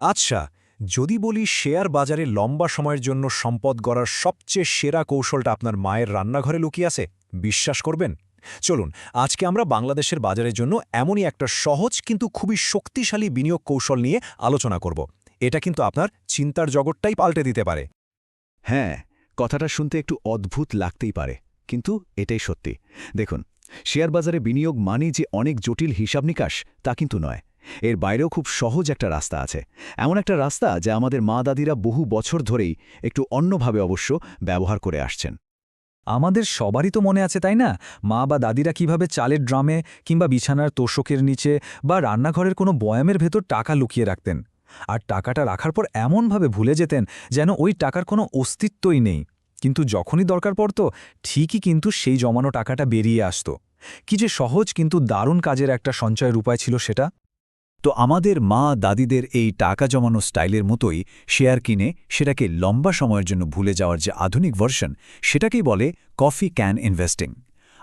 আচ্ছা যদি বলি শেয়ার বাজারে লম্বা সময়ের জন্য সম্পদ গড়ার সবচেয়ে সেরা কৌশলটা আপনার মায়ের রান্নাঘরে লুকিয়ে আছে, বিশ্বাস করবেন? চলুন, আজকে আমরা বাংলাদেশের বাজারের জন্য এমনই একটা সহজ কিন্তু খুবই শক্তিশালী বিনিয়োগ কৌশল নিয়ে আলোচনা করব। এটা কিন্তু আপনার চিন্তার জগৎটাই পাল্টে দিতে পারে। হ্যাঁ কথাটা শুনতে একটু অদ্ভুত লাগতেই পারে, কিন্তু এটাই সত্যি। দেখুন, শেয়ার বাজারে বিনিয়োগ মানে যে অনেক জটিল হিসাব নিকাশ তা কিন্তু নয়। এর বাইরেও খুব সহজ একটা রাস্তা আছে। এমন একটা রাস্তা যা আমাদের মা দাদিরা বহু বছর ধরেই একটু অন্যভাবে অবশ্য ব্যবহার করে আসছেন। আমাদের সবারই তো মনে আছে, তাই না? মা বা দাদিরা কীভাবে চালের ড্রামে কিংবা বিছানার তোষকের নিচে বা রান্নাঘরের কোনো বয়ামের ভেতর টাকা লুকিয়ে রাখতেন। আর টাকাটা রাখার পর এমনভাবে ভুলে যেতেন যেন ওই টাকার কোনো অস্তিত্বই নেই। কিন্তু যখনই দরকার পড়ত, ঠিকই কিন্তু সেই জমানো টাকাটা বেরিয়ে আসত। কি যে সহজ কিন্তু দারুণ কাজের একটা সঞ্চয়ের উপায় ছিল সেটা। তো আমাদের মা দাদিদের এই টাকা জমানো স্টাইলের মতোই শেয়ার কিনে সেটাকে লম্বা সময়ের জন্য ভুলে যাওয়ার যে আধুনিক ভার্সন, সেটাকেই বলে কফি ক্যান ইনভেস্টিং।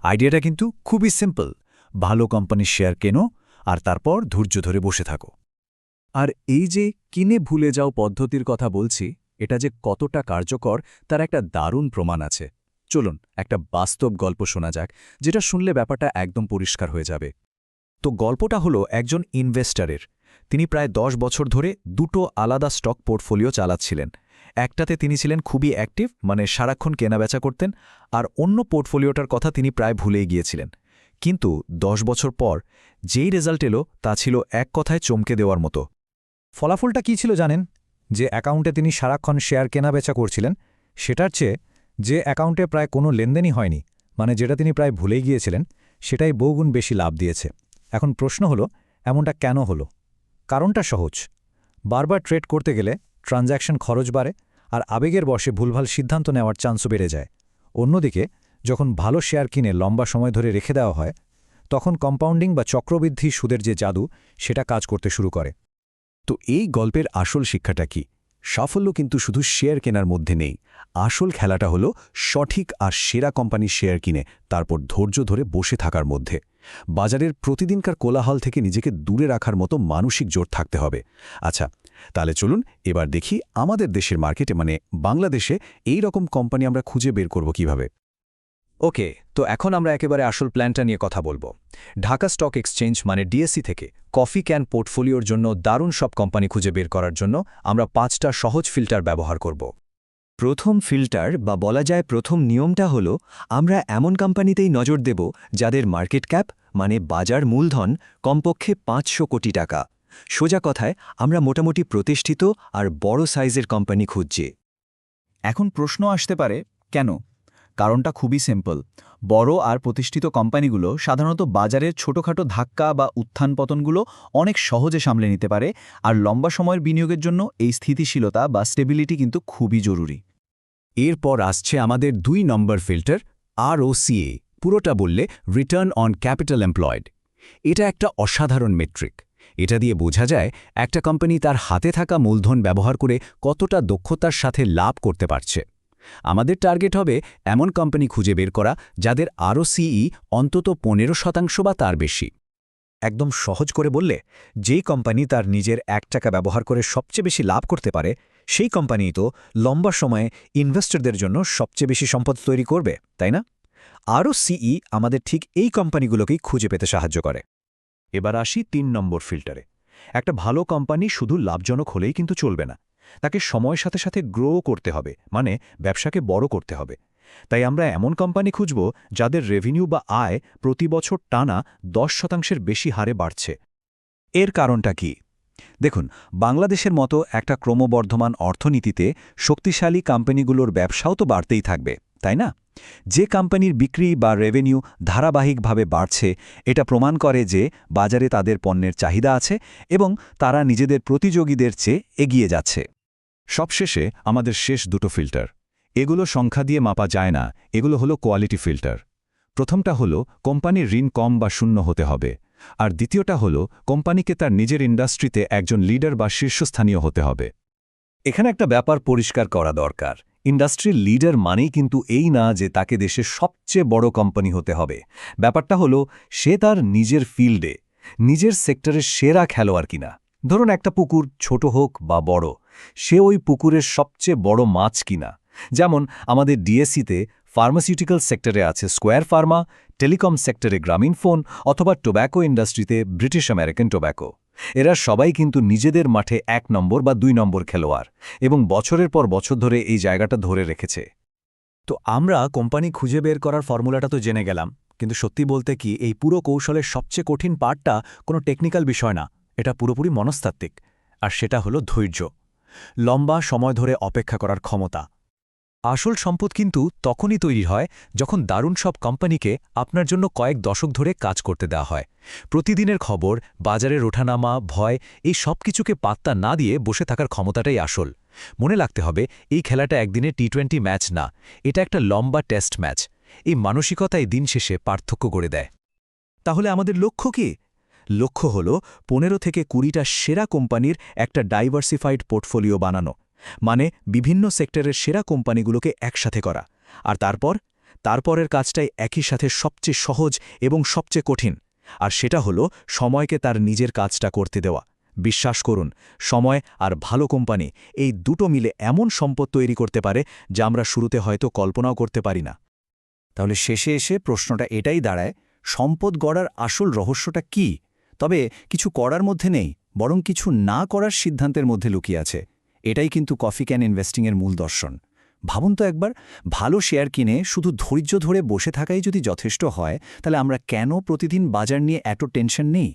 আইডিয়াটা কিন্তু খুবই সিম্পল। ভালো কোম্পানির শেয়ার কেনো আর তারপর ধৈর্য ধরে বসে থাকো। আর এই যে কিনে ভুলে যাও পদ্ধতির কথা বলছি, এটা যে কতটা কার্যকর তার একটা দারুণ প্রমাণ আছে। চলুন, একটা বাস্তব গল্প শোনা যাক, যেটা শুনলে ব্যাপারটা একদম পরিষ্কার হয়ে যাবে। তো গল্পটা হলো একজন ইনভেস্টারের। তিনি প্রায় দশ বছর ধরে দুটো আলাদা স্টক পোর্টফোলিও চালাচ্ছিলেন। একটাতে তিনি ছিলেন খুবই অ্যাক্টিভ মানে সারাক্ষণ কেনাবেচা করতেন, আর অন্য পোর্টফোলিওটার কথা তিনি প্রায় ভুলেই গিয়েছিলেন। কিন্তু দশ বছর পর যেই রেজাল্ট এলো, তা ছিল এক কথায় চমকে দেওয়ার মতো। ফলাফলটা কি ছিল জানেন? যে অ্যাকাউন্টে তিনি সারাক্ষণ শেয়ার কেনাবেচা করছিলেন, সেটার চেয়ে যে অ্যাকাউন্টে প্রায় কোনো লেনদেনই হয়নি মানে যেটা তিনি প্রায় ভুলেই গিয়েছিলেন, সেটাই বহুগুণ বেশি লাভ দিয়েছে। এখন প্রশ্ন হলো, এমনটা কেন হলো? কারণটা সহজ। বারবার ট্রেড করতে গেলে ট্রানজ্যাকশন খরচ বাড়ে আর আবেগের বসে ভুলভাল সিদ্ধান্ত নেওয়ার চান্সও বেড়ে যায়। অন্যদিকে, যখন ভালো শেয়ার কিনে লম্বা সময় ধরে রেখে দেওয়া হয়, তখন কম্পাউন্ডিং বা চক্রবৃদ্ধি সুদের যে জাদু, সেটা কাজ করতে শুরু করে। তো এই গল্পের আসল শিক্ষাটা কি? সাফল্য কিন্তু শুধু শেয়ার কেনার মধ্যে নেই। আসল খেলাটা হলো সঠিক আর সেরা কোম্পানির শেয়ার কিনে, তারপর ধৈর্য ধরে বসে থাকার মধ্যে। বাজারের প্রতিদিনকার কোলাহল থেকে নিজেকে দূরে রাখার মতো মানসিক জোর থাকতে হবে। আচ্ছা তাহলে চলুন এবার দেখি আমাদের দেশের মার্কেটে মানে বাংলাদেশে এই রকম কোম্পানি আমরা খুঁজে বের করব কীভাবে? ওকে, তো এখন আমরা একেবারে আসল প্ল্যানটা নিয়ে কথা বলব। ঢাকা স্টক এক্সচেঞ্জ মানে ডিএসসি থেকে কফি ক্যান পোর্টফোলিওর জন্য দারুণ সব কোম্পানি খুঁজে বের করার জন্য আমরা পাঁচটা সহজ ফিল্টার ব্যবহার করব। প্রথম ফিল্টার, বা বলা যায় প্রথম নিয়মটা হলো, আমরা এমন কোম্পানিতেই নজর দেব যাদের মার্কেট ক্যাপ মানে বাজার মূলধন, কমপক্ষে পাঁচশো কোটি টাকা। সোজা কথায়, আমরা মোটামুটি প্রতিষ্ঠিত আর বড় সাইজের কোম্পানি খুঁজছি। এখন প্রশ্ন আসতে পারে, কেন? কারণটা খুবই সিম্পল বড় আর প্রতিষ্ঠিত কোম্পানিগুলো সাধারণত বাজারের ছোটখাটো ধাক্কা বা উত্থান পতনগুলো অনেক সহজে সামলে নিতে পারে, আর লম্বা সময়ের বিনিয়োগের জন্য এই স্থিতিশীলতা বা স্টেবিলিটি কিন্তু খুবই জরুরি। এরপর আসছে আমাদের দুই নম্বর ফিল্টার আরওসিএ পুরোটা বললে রিটার্ন অন ক্যাপিটাল এমপ্লয়েড এটা একটা অসাধারণ মেট্রিক এটা দিয়ে বোঝা যায় একটা কোম্পানি তার হাতে থাকা মূলধন ব্যবহার করে কতটা দক্ষতার সাথে লাভ করতে পারছে। আমাদের টার্গেট হবে এমন কোম্পানি খুঁজে বের করা যাদের আরও সিই অন্তত পনেরো শতাংশ বা তার বেশি। একদম সহজ করে বললে, যেই কোম্পানি তার নিজের এক টাকা ব্যবহার করে সবচেয়ে বেশি লাভ করতে পারে, সেই কোম্পানি তো লম্বা সময়ে ইনভেস্টরদের জন্য সবচেয়ে বেশি সম্পদ তৈরি করবে, তাই না? আরও সিই আমাদের ঠিক এই কোম্পানিগুলোকেই খুঁজে পেতে সাহায্য করে। এবার আসি তিন নম্বর ফিল্টারে একটা ভালো কোম্পানি শুধু লাভজনক হলেই কিন্তু চলবে না। তাকে সময়ের সাথে সাথে গ্রো করতে হবে মানে ব্যবসাকে বড় করতে হবে। তাই আমরা এমন কোম্পানি খুঁজব যাদের রেভিনিউ বা আয় প্রতি বছর টানা দশ শতাংশের বেশি হারে বাড়ছে। এর কারণটা কি? দেখুন, বাংলাদেশের মতো একটা ক্রমবর্ধমান অর্থনীতিতে শক্তিশালী কোম্পানিগুলোর ব্যবসাও তো বাড়তেই থাকবে, তাই না? যে কোম্পানির বিক্রি বা রেভিনিউ ধারাবাহিকভাবে বাড়ছে, এটা প্রমাণ করে যে বাজারে তাদের পণ্যের চাহিদা আছে এবং তারা নিজেদের প্রতিযোগীদের চেয়ে এগিয়ে যাচ্ছে। সবশেষে, আমাদের শেষ দুটো ফিল্টার। এগুলো সংখ্যা দিয়ে মাপা যায় না, এগুলো হলো কোয়ালিটি ফিল্টার। প্রথমটা হলো, কোম্পানির ঋণ কম বা শূন্য হতে হবে। আর দ্বিতীয়টা হলো, কোম্পানিকে তার নিজের ইন্ডাস্ট্রিতে একজন লিডার বা শীর্ষস্থানীয় হতে হবে। এখানে একটা ব্যাপার পরিষ্কার করা দরকার। ইন্ডাস্ট্রির লিডার মানেই কিন্তু এই না যে তাকে দেশের সবচেয়ে বড় কোম্পানি হতে হবে। ব্যাপারটা হলো, সে তার নিজের ফিল্ডে, নিজের সেক্টরের সেরা খেলোয়াড় কিনা। ধরুন একটা পুকুর, ছোট হোক বা বড় সে ওই পুকুরের সবচেয়ে বড় মাছ কিনা। যেমন, আমাদের ডিএসসিতে ফার্মাসিউটিক্যাল সেক্টরে আছে স্কোয়ার ফার্মা টেলিকম সেক্টরে গ্রামীণ ফোন অথবা টোব্যাকো ইন্ডাস্ট্রিতে ব্রিটিশ আমেরিকান টোব্যাকো এরা সবাই কিন্তু নিজেদের মাঠে এক নম্বর বা দুই নম্বর খেলোয়াড় এবং বছরের পর বছর ধরে এই জায়গাটা ধরে রেখেছে। তো আমরা কোম্পানি খুঁজে বের করার ফর্মুলাটা তো জেনে গেলাম, কিন্তু সত্যি বলতে কি এই পুরো কৌশলের সবচেয়ে কঠিন পার্টটা কোনো টেকনিক্যাল বিষয় না, এটা পুরোপুরি মনস্তাত্ত্বিক। আর সেটা হলো ধৈর্য। লম্বা সময় ধরে অপেক্ষা করার ক্ষমতা। আসল সম্পদ কিন্তু তখনই তৈরি হয় যখন দারুণ সব কোম্পানিকে আপনার জন্য কয়েক দশক ধরে কাজ করতে দেওয়া হয়। প্রতিদিনের খবর বাজারের ওঠানামা, ভয়, এই সব কিছুকে পাত্তা না দিয়ে বসে থাকার ক্ষমতাটাই আসল। মনে রাখতে হবে, এই খেলাটা একদিনে টি টোয়েন্টি ম্যাচ না, এটা একটা লম্বা টেস্ট ম্যাচ। এই মানসিকতাই দিন শেষে পার্থক্য করে দেয়। তাহলে আমাদের লক্ষ্য কি? লক্ষ্য হল পনেরো থেকে কুড়িটা সেরা কোম্পানির একটা ডাইভার্সিফাইড পোর্টফোলিও বানানো মানে বিভিন্ন সেক্টরের সেরা কোম্পানিগুলোকে একসাথে করা। আর তারপর? তারপরের কাজটাই একই সাথে সবচেয়ে সহজ এবং সবচেয়ে কঠিন, আর সেটা হলো সময়কে তার নিজের কাজটা করতে দেওয়া। বিশ্বাস করুন, সময় আর ভালো কোম্পানি এই দুটো মিলে এমন সম্পদ তৈরি করতে পারে যা আমরা শুরুতে হয়তো কল্পনাও করতে পারি না। তাহলে শেষে এসে প্রশ্নটা এটাই দাঁড়ায়, সম্পদ গড়ার আসল রহস্যটা কি? তবে কিছু করার মধ্যে নেই, বরং কিছু না করার সিদ্ধান্তের মধ্যে লুকিয়ে আছে। এটাই কিন্তু কফি ক্যান ইনভেস্টিংয়ের মূল দর্শন। ভাবুন তো একবার, ভালো শেয়ার কিনে শুধু ধৈর্য ধরে বসে থাকাই যদি যথেষ্ট হয়, তাহলে আমরা কেন প্রতিদিন বাজার নিয়ে এত টেনশন নেই?